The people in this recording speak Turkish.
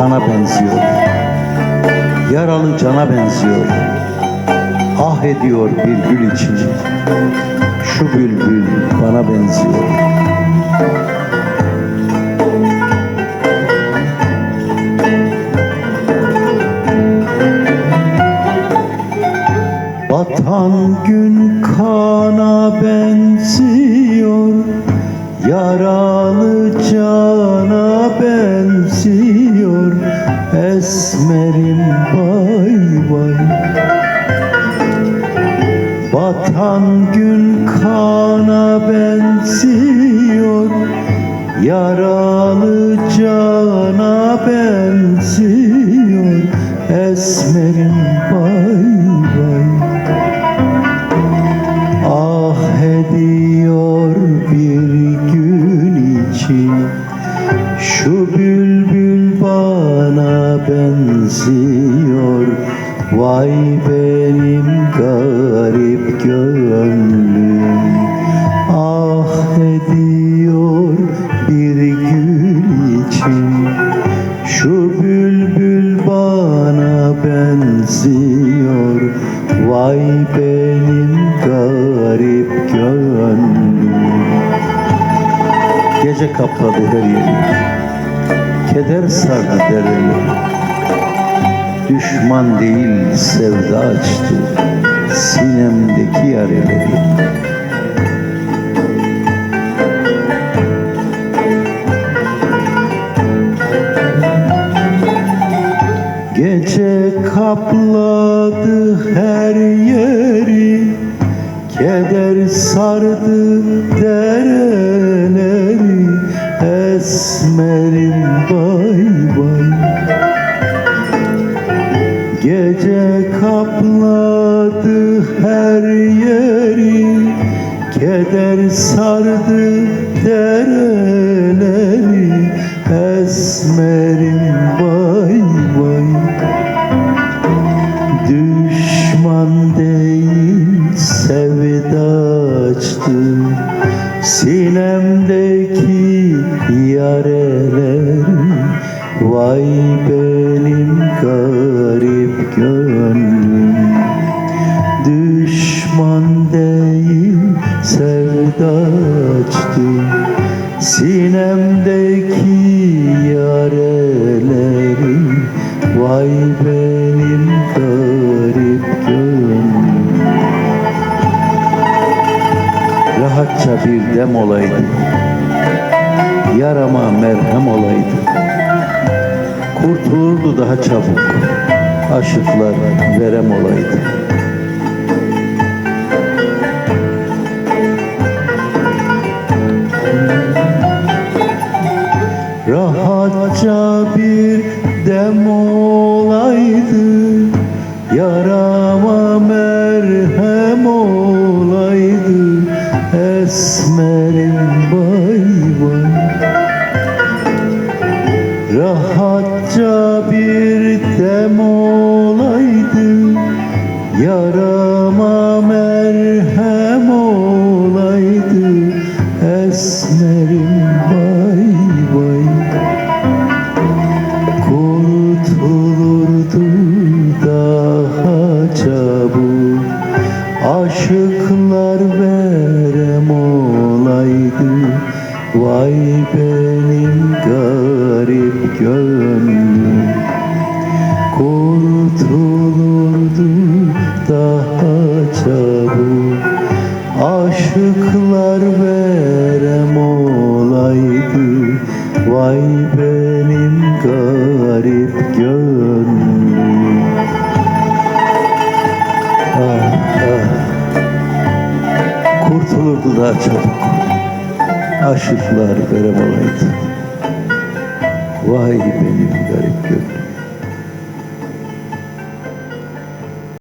kana benziyor. Yaralı cana benziyor. Ah ediyor bir gül için. Şu bülbül bana benziyor. Batan gün kana benziyor. Yaralı cana benziyor Esmerim bay bay Batan gün kana benziyor Yaralı cana benziyor. Esmerim bay bay Ah ediyor bir Vay benim garip gönlüm. Ah ediyor bir gül için? Şu bülbül bana benziyor. Vay benim garip gönlüm. Gece kapladı her yeri. Keder sardı dereleri Düşman değil sevda açtı Sinemdeki yareleri. Gece kapladı her yeri Keder sardı dereleri Esmerim bay Gece kapladı her yeri Keder sardı dereleri Esmerim bay bay Düşman değil sevda açtı Sinemdeki yareler Vay benim garip Sinemdeki yareleri Vay benim garip gönlüm Rahatça bir dem olaydı. Yarama merhem olaydı. Kurtulurdu daha çabuk. Aşıklar verem olaydı Yarama merhem olaydı Esmerim bay bay Rahatça bir dem olaydı Yarama benim garip gönlüm Kurtulurdu daha çabuk. Aşıklar verem olaydı. Vay benim garip gönlüm Aşıklar verem olaydı Vay benim garip gönlüm